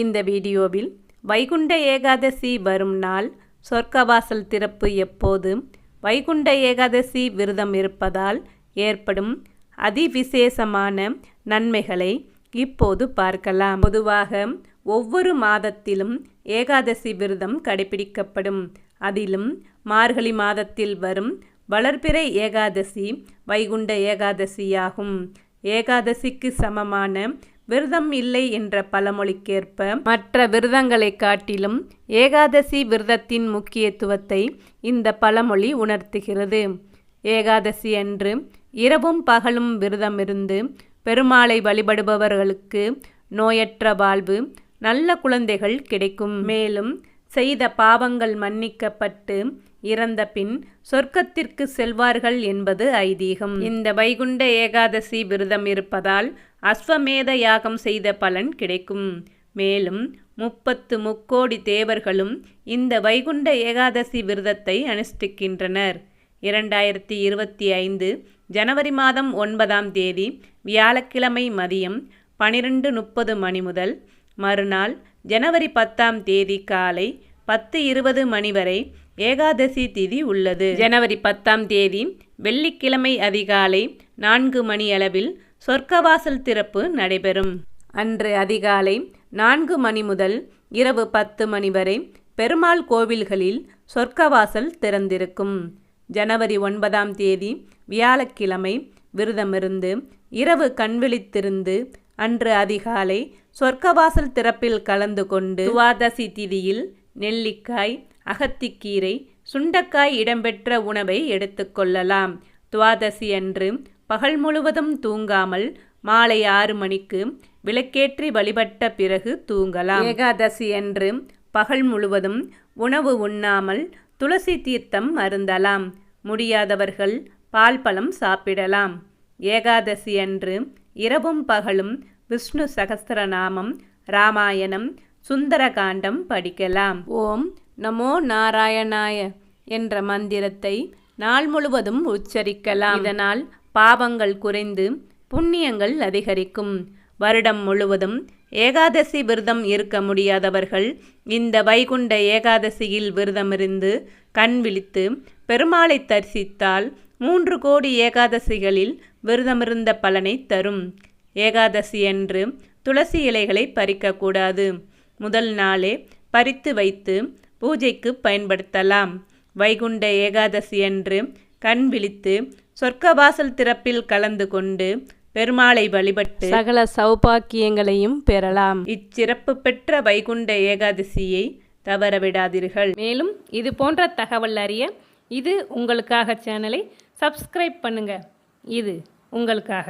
இந்த வீடியோவில் வைகுண்ட ஏகாதசி வரும் நாள் சொர்க்கவாசல் திறப்பு எப்போது வைகுண்ட ஏகாதசி விரதம் இருப்பதால் ஏற்படும் அதிவிசேஷமான நன்மைகளை இப்போது பார்க்கலாம். பொதுவாக ஒவ்வொரு மாதத்திலும் ஏகாதசி விரதம் கடைபிடிக்கப்படும். அதிலும் மார்கழி மாதத்தில் வரும் வளர்பிறை ஏகாதசி வைகுண்ட ஏகாதசியாகும். ஏகாதசிக்கு சமமான விரதம் இல்லை என்ற பழமொழிக்கேற்ப மற்ற விரதங்களை காட்டிலும் ஏகாதசி விரதத்தின் முக்கியத்துவத்தை இந்த பழமொழி உணர்த்துகிறது. ஏகாதசி அன்று இரவும் பகலும் விரதமிருந்து பெருமாளை வழிபடுபவர்களுக்கு நோயற்ற வாழ்வு நல்ல குழந்தைகள் கிடைக்கும். மேலும் செய்த பாவங்கள் மன்னிக்கப்பட்டு இறந்த பின் சொர்க்கத்திற்கு செல்வார்கள் என்பது ஐதீகம். இந்த வைகுண்ட ஏகாதசி விரதம் இருப்பதால் அஸ்வமேத யாகம் செய்த பலன் கிடைக்கும். மேலும் முப்பத்து முக்கோடி தேவர்களும் இந்த வைகுண்ட ஏகாதசி விரதத்தை அனுஷ்டிக்கின்றனர். இரண்டாயிரத்தி இருபத்தி ஐந்து ஜனவரி மாதம் ஒன்பதாம் தேதி வியாழக்கிழமை மதியம் பனிரெண்டு முப்பது மணி முதல் மறுநாள் ஜனவரி பத்தாம் தேதி காலை பத்து இருபது மணி வரை ஏகாதசி திதி உள்ளது. ஜனவரி பத்தாம் தேதி வெள்ளிக்கிழமை அதிகாலை நான்கு மணி அளவில் சொர்க்கவாசல் திறப்பு நடைபெறும். அன்று அதிகாலை நான்கு மணி முதல் இரவு பத்து மணி வரை பெருமாள் கோவில்களில் சொர்க்கவாசல் திறந்திருக்கும். ஜனவரி ஒன்பதாம் தேதி வியாழக்கிழமை விரதமிருந்து இரவு கண்விழித்திருந்து அன்று அதிகாலை சொர்க்கவாசல் திறப்பில் கலந்து கொண்டு துவாதசி திதியில் நெல்லிக்காய் அகத்திக்கீரை சுண்டக்காய் இடம்பெற்ற உணவை எடுத்துக்கொள்ளலாம் துவாதசி அன்று பகல் முழுவதும் தூங்காமல் மாலை ஆறு மணிக்கு விளக்கேற்றி வழிபட்ட பிறகு தூங்கலாம். ஏகாதசி அன்று பகல் முழுவதும் உணவு உண்ணாமல் துளசி தீர்த்தம் அருந்தலாம். முடியாதவர்கள் பால் பழம் சாப்பிடலாம். ஏகாதசி அன்று இரவும் பகலும் விஷ்ணு சகஸ்திரநாமம் ராமாயணம் சுந்தரகாண்டம் படிக்கலாம். ஓம் நமோ நாராயணாய என்ற மந்திரத்தை நாள் முழுவதும் உச்சரிக்கலாம். இதனால் பாவங்கள் குறைந்து புண்ணியங்கள் அதிகரிக்கும். வருடம் முழுவதும் ஏகாதசி விரதம் இருக்க முடியாதவர்கள் இந்த வைகுண்ட ஏகாதசியில் விரதமிருந்து கண் விழித்து பெருமாளை தரிசித்தால் மூன்று கோடி ஏகாதசிகளில் விரதமிருந்த பலனை தரும். ஏகாதசி என்று துளசி இலைகளை பறிக்கக்கூடாது. முதல் நாளே பறித்து வைத்து பூஜைக்கு பயன்படுத்தலாம். வைகுண்ட ஏகாதசி என்று கண் விழித்து சொர்க்கவாசல் திறப்பில் கலந்து கொண்டு பெருமாளை வழிபட்டு சகல சௌபாக்கியங்களையும் பெறலாம். இச்சிறப்பு பெற்ற வைகுண்ட ஏகாதசியை தவறவிடாதீர்கள் மேலும் இது போன்ற தகவல் அறிய இது உங்களுக்காக சேனலை சப்ஸ்கிரைப் பண்ணுங்க. இது உங்களுக்காக.